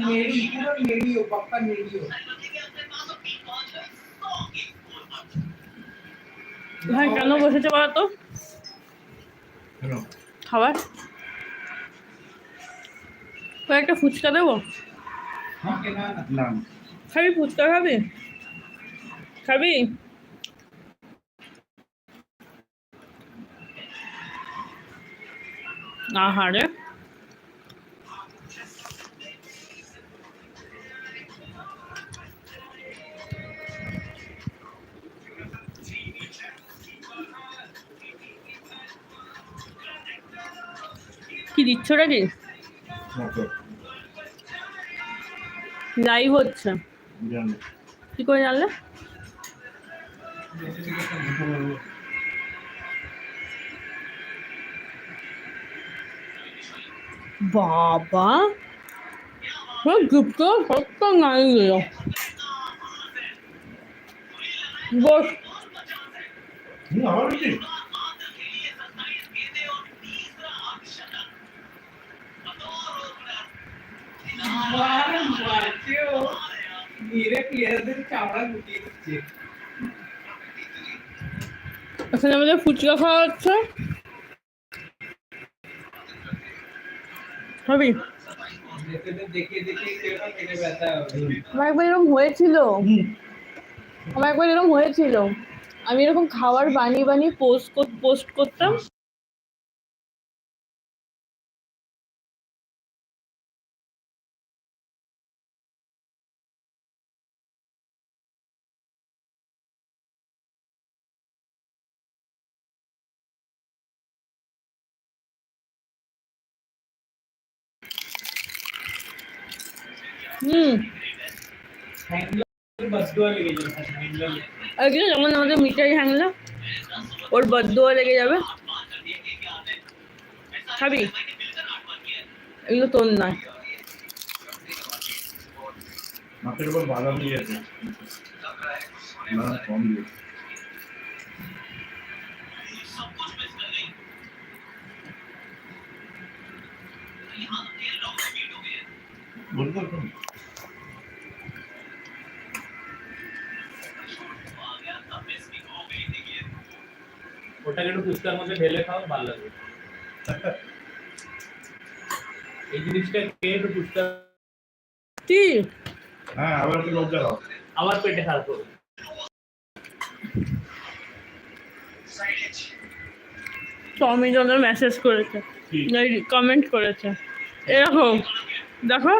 নেড়ি পুরো নেড়িও পাপ্পা নেড়িও ভাই কেন বসেছে বলো তো? খাবার? কয়েকটা ফুচকা দেবো? খাবি ফুচকা খাবি? খাবি? আহারে। কি দিচ্ছ নাকি? লাইভ হচ্ছে। কি করে জানলে? বাবা। গুপ্ত সত্য নাই গেল বস। এখানে আমাদের ফুচকা খাওয়া হচ্ছে। হবি আমার একবার এরকম হয়েছিল। আমার একবার এরকম হয়েছিল। আমি এরকম খাওয়ার বানিয়ে বানিয়ে পোস্ট পোস্ট করতাম। আজকে যেমন আমাদের মিঠাই হ্যাংলা ওর বদুয়া লেগে যাবে খাবি এগুলো তোর নয় মাছের উপর বাদাম দিয়েছে বাদাম কম দিয়েছে বলতে পারছ ওটাকে একটু ফুচকার মধ্যে ঢেলে খাও ভালো লাগবে এই জিনিসটা খেয়ে একটু ফুচকা কি? হ্যাঁ আবার একটু লজ্জা দাও আমার পেটে খারাপ করবে টমি জনের মেসেজ করেছে? কমেন্ট করেছে। এরকম। দেখো।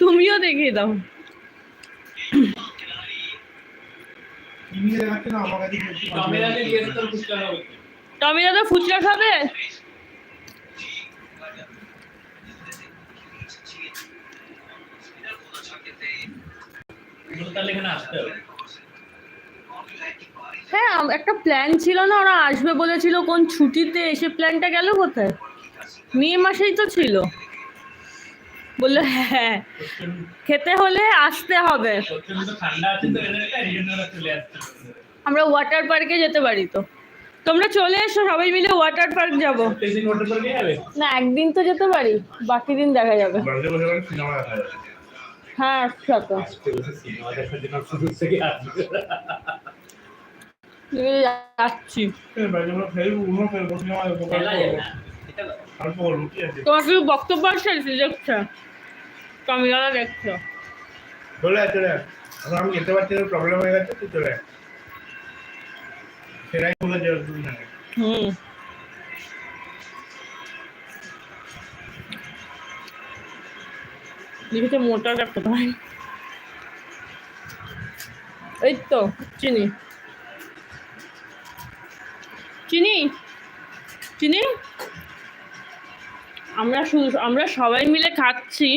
তুমিও দেখিয়ে দাও তুমি দেখাচ্ছে না আমার কাছে বলছি ক্যামেরাতে দিয়ে তোর ফুচকা খাবে টমি দাদা ফুচকা খাবে? হ্যাঁ একটা প্ল্যান ছিল না, ওরা আসবে বলেছিল কোন ছুটিতে, এসে প্ল্যানটা গেল কোথায়? মে মাসেই তো ছিল। বলল হ্যাঁ খেতে হলে আসতে হবে। আসছে। আমরা ওয়াটার পার্কে যেতে পারি তো। তোমরা চলে এসো সবাই মিলে ওয়াটার পার্ক যাব। না একদিন তো যেতে পারি বাকি দিন দেখা যাবে। হ্যাঁ যাচ্ছি। তোমার কি বক্তব্য আছে দেখছ। চলে আয় চলে আমি যেতে পারছি না প্রবলেম হয়ে গেছে তুই চলে আয়। সেটাই বলে না হুম। লিখেছে এই তো চিনি। চিনি? চিনি? আমরা শুধু আমরা সবাই মিলে খাচ্ছি।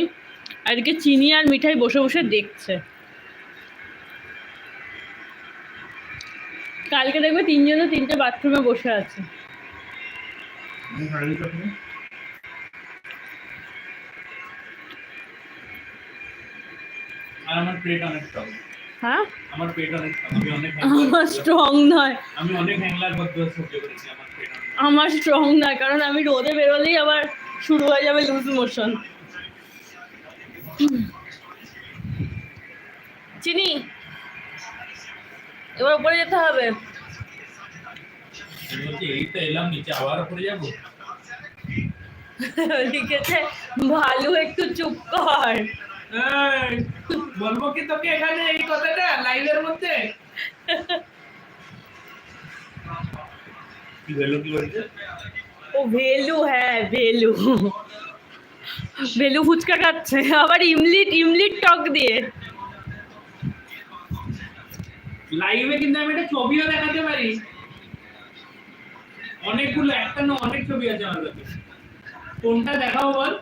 আর এদিকে চিনি আর মিঠাই বসে বসে দেখছে। কালকে দেখবে তিনজনে তিনটে বাথরুমে বসে আছে। আর আমার অনেক টক হ্যাঁ? আমার পেট অনেক আমি অনেক আমার স্ট্রং নয়। আমি অনেক হ্যাংলার মধ্যে সহ্য করেছি আমার পেট আমার স্ট্রং নয় কারণ আমি রোদে বেরোলেই আবার শুরু হয়ে যাবে লুজ মোশন চিনি? এবার উপরে যেতে হবে। লিখেছে ভালো একটু চুপ কর। বলব কি তোকে এখানে এই কথাটা লাইভের মধ্যে? কি ভ্যালু কি বলছে? ও ভেলু হ্যাঁ ভেলু ভেলু ফুচকা খাচ্ছে আবার ইমলিট ইমলিট টক দিয়ে। লাইভে কিন্তু আমি একটা ছবিও দেখাতে পারি। অনেকগুলো একটা না অনেক ছবি আছে আমার কাছে। কোনটা দেখাও বল।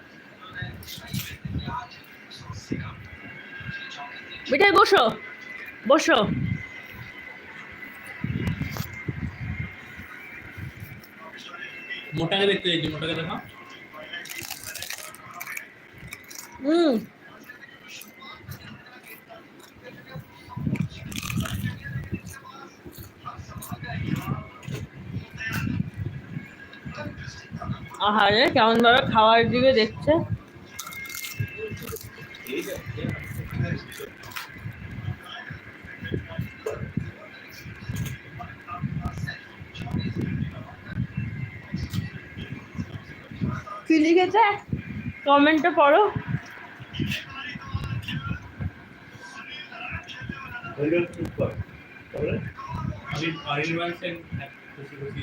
বেটাই বসো। বসো। মোটাকে দেখতে চাইছি মোটাকে দেখাও। হুম। আহারে কেমন ভাবে খাওয়ার দিকে দেখছে। কি লিখেছে? কমেন্টে পড়ো। আমি সেন খুশি খুশি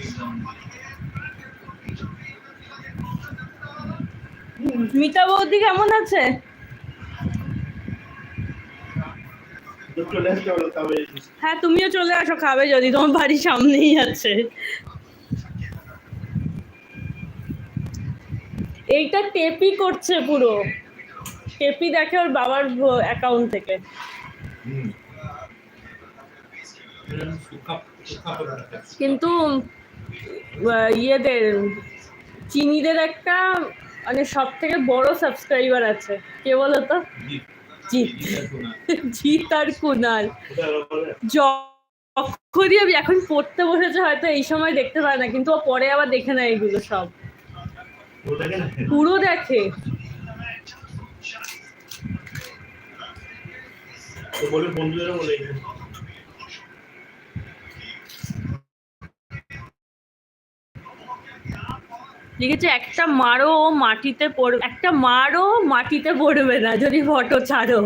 মিতা বৌদি কেমন আছে? হ্যাঁ তুমিও চলে আসো, খাবে যদি। তোমার বাড়ির সামনেই আছে। এইটা টেপি করছে পুরো। টেপি দেখে ওর বাবার অ্যাকাউন্ট থেকে। কিন্তু ইয়েদের, চিনিদের একটা মানে সব থেকে বড় সাবস্ক্রাইবার আছে। কে বলো তো? জিৎ, জিৎ আর কুনাল। যখনই আমি এখন পড়তে বসেছে হয়তো এই সময় দেখতে পারে না কিন্তু ও পরে আবার দেখে নেয় এগুলো সব। পুরো দেখে বলে বন্ধুদেরও বলে লিখেছে একটা মারও মাটিতে পড়বে একটা মারও মাটিতে পড়বে না, যদি ফটো ছাড়ো।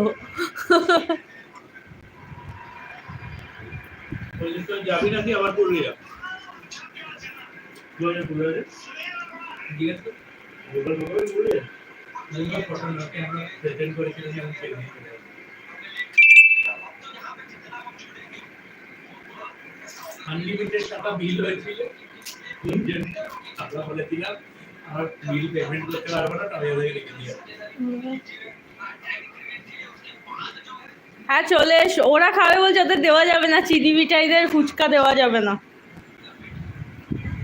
আনলিমিটেড টাকা বিল হয়েছিল হ্যাঁ চলে এসো। ওরা খাবে বলছে, ওদের দেওয়া যাবে না। চিনি মিঠাইদের ফুচকা দেওয়া যাবে না।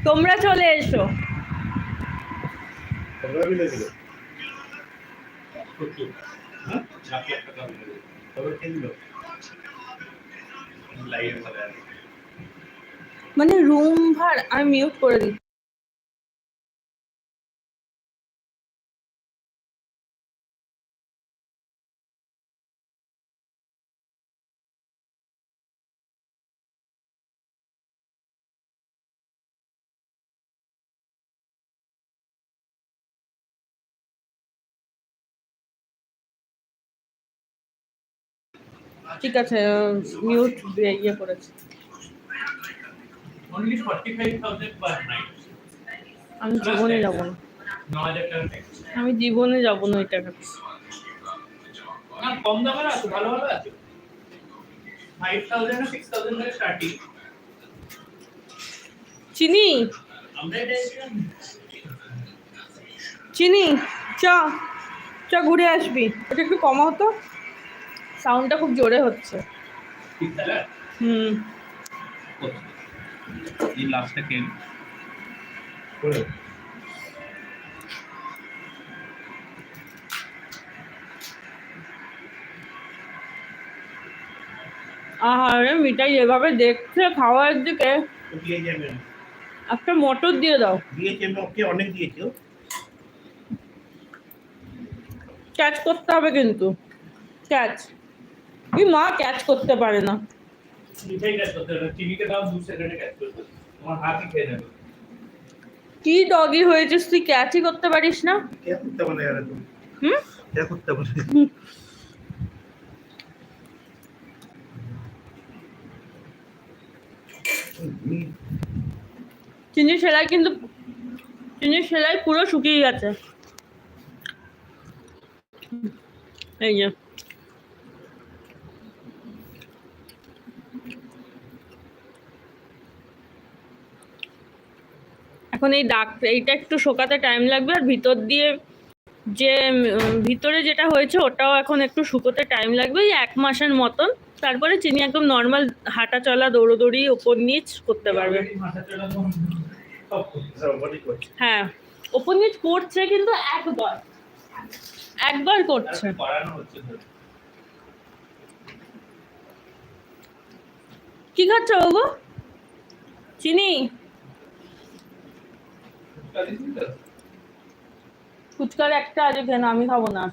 তোমরা চলে এসো। তোমরা মানে রুম ভাড়া আমি মিউট করে দিই ঠিক আছে মিউট ইয়ে করেছি। Only 45,000 per night. আমি জীবনে যাব না। 9,000 টাকা আমি জীবনে যাব না ওই টাকা না, কম দামের আছে ভালো ভালো আছে। ফাইভ থাউজেন্ড সিক্স থাউজেন্ড থেকে স্টার্টিং চিনি? চিনি চ চ ঘুরে আসবি। ওটা একটু কমাও তো। সাউন্ডটা খুব জোরে হচ্ছে। হুম। এই লাস্টটা কেন আহারে মিঠাই এভাবে দেখছে খাওয়ার দিকে? একটা মটর দিয়ে দাও। দিয়েছি ওকে অনেক দিয়েছি ক্যাচ করতে হবে কিন্তু। ক্যাচ কি মা ক্যাচ করতে পারে না। মিঠাই ক্যাচ করতে হবে না, দাও দু সেকেন্ডে ক্যাচ করতে তোমার হাতই খেয়ে নেবে। কি ডগি হয়েছিস তুই ক্যাচই করতে পারিস না? কে করতে বলে আর তুমি হুম? কে করতে বলে? চিনির সেলাই কিন্তু চিনির সেলাই পুরো শুকিয়ে গেছে। এই যে। এখন এই দাগ এইটা একটু শোকাতে টাইম লাগবে আর ভিতর দিয়ে যে ভিতরে যেটা হয়েছে ওটাও এখন একটু শুকোতে টাইম লাগবে, এই এক মাসের মতন তারপরে চিনি একদম নর্মাল হাঁটা চলা দৌড়োদৌড়ি ওপর নিচ করতে পারবে হ্যাঁ ওপর নিচ করছে কিন্তু একবার একবার করছে। কি খাচ্ছ বাবু চিনি? ফুচকার একটা আজ কেন? আমি খাব না।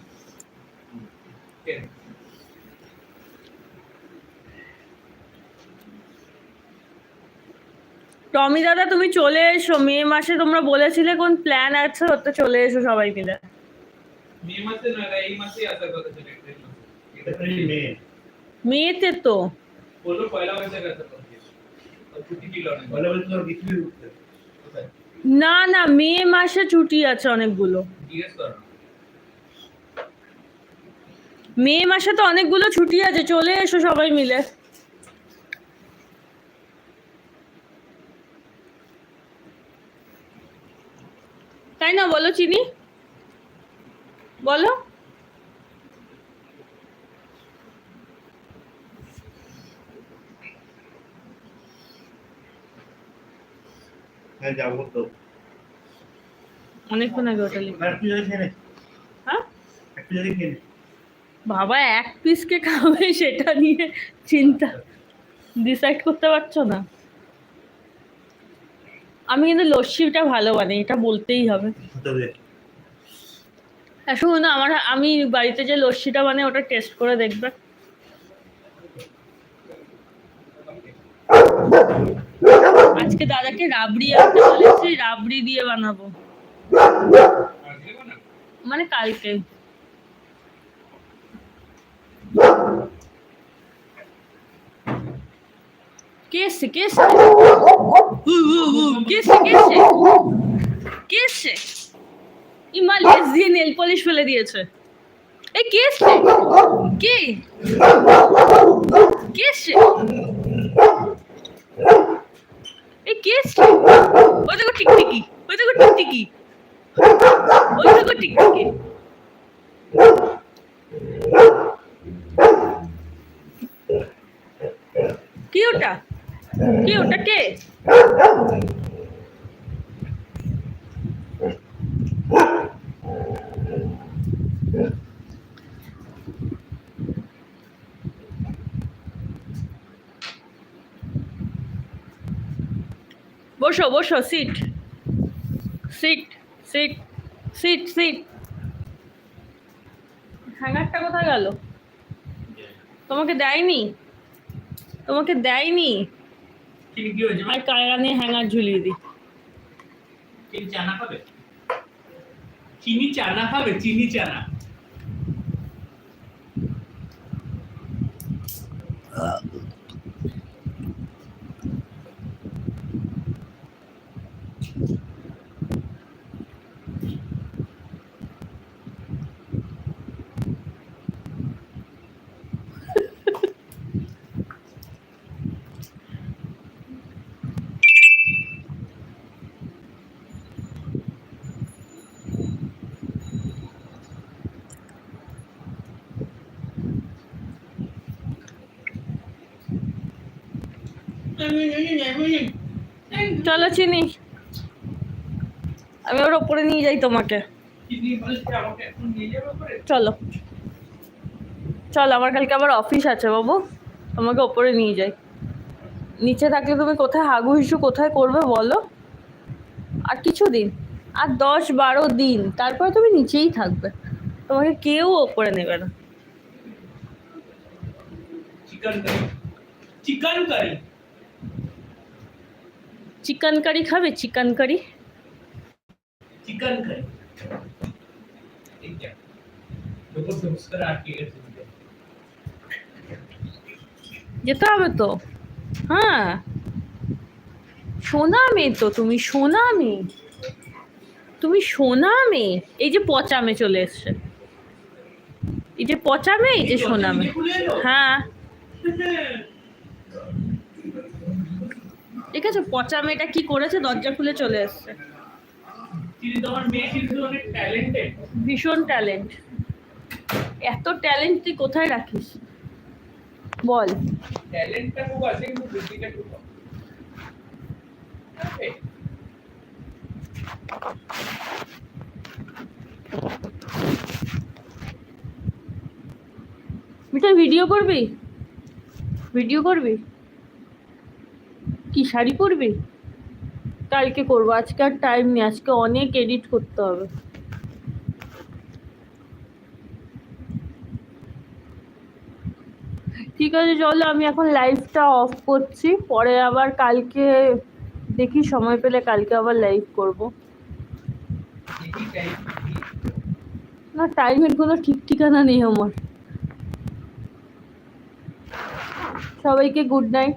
টমি দাদা তুমি চলে এসো। মে মাসে তোমরা বলেছিলে কোন প্ল্যান আছে ওতে চলে এসো সবাই মিলে। মে মাসে নয় এই মাসেই আসার কথা ছিল এটা তো। বলল পয়লা বৈশাখে আসার কথা ছিল। ছুটি বলে তোর গেছিলি উঠতে কোথায়? না না, মে মাসে ছুটি আছে অনেকগুলো। মে মাসে তো অনেকগুলো ছুটি আছে, চলে এসো সবাই মিলে। তাই না, বলো চিনি? বলো। হ্যাঁ যাব তো। অনেকক্ষণ আগে ওটা হ্যাঁ? বাবা এক পিসকে খাবে সেটা নিয়ে চিন্তা। ডিসাইড করতে পারছ না? আমি কিন্তু লস্যিটা ভালো বানাই এটা বলতেই হবে। শুনুন আমার আমি বাড়িতে যে লস্যিটা বানাই ওটা টেস্ট করে দেখবে। আজকে দাদাকে রাবড়ি আনতে বলেছি রাবড়ি দিয়ে বানাবো? মানে কালকে। কে এসছে কে এসছে? হু, হু, হু, কে এসছে কে দিয়ে নেল পলিশ ফেলে দিয়েছে। এই কে এসছে? কে এসছে এই কে এসছে ওই দেখো টিকটিকি ওই দেখো টিকটিকি ওই দেখো টিকটিকি কি ওটা কি ওটা কে? বসো বসো, sit. Sit sit sit sit. হ্যাঙ্গারটা কোথায় গেল? তোমাকে দেয়নি? তোমাকে দেয়নি? আর কায়রা নিয়ে হ্যাঙ্গার ঝুলিয়ে দিই। চিনি চানা খাবে? চিনি চানা খাবে? চিনি চানা। চলো চিনি। আমি ওর ওপরে নিয়ে যাই তোমাকে। চলো। চলো, আমার কালকে আবার অফিস আছে বাবু। তোমাকে ওপরে নিয়ে যাই। নিচে থাকলে তুমি কোথায় হাগু হিসু কোথায় করবে বলো? আর কিছু দিন। আর দশ বারো দিন। তারপরে তুমি নিচেই থাকবে। তোমাকে কেউ ওপরে নেবে না। Chicken curry chicken curry chicken curry খাবে? চিকেন কারি চিকেন কারি যেতে হবে তো। হ্যাঁ। সোনা মেয়ে তো তুমি সোনা মেয়ে। তুমি সোনা মেয়ে। এই যে পচা মেয়ে চলে এসছে। এই যে পচা মেয়ে এই যে সোনা মেয়ে। হ্যাঁ। ঠিক আছে পচা মেয়েটা কি করেছে? দরজা খুলে চলে এসছে। ভীষণ ট্যালেন্ট এত ট্যালেন্ট তুই কোথায় রাখিস? বল। ট্যালেন্টটা খুব আছে কিন্তু বুদ্ধিটা খুব মিঠা ভিডিও করবি? ভিডিও করবি? কি শাড়ি পরবি? কালকে করব, আজকে আর টাইম নেই, আজকে অনেক এডিট করতে হবে। ঠিক আছে, চলো, আমি এখন লাইভটা অফ করছি, পরে আবার কালকে দেখি, সময় পেলে কালকে আবার লাইভ করব। না টাইমের কোনো ঠিক ঠিকানা নেই আমার। সবাইকে গুড নাইট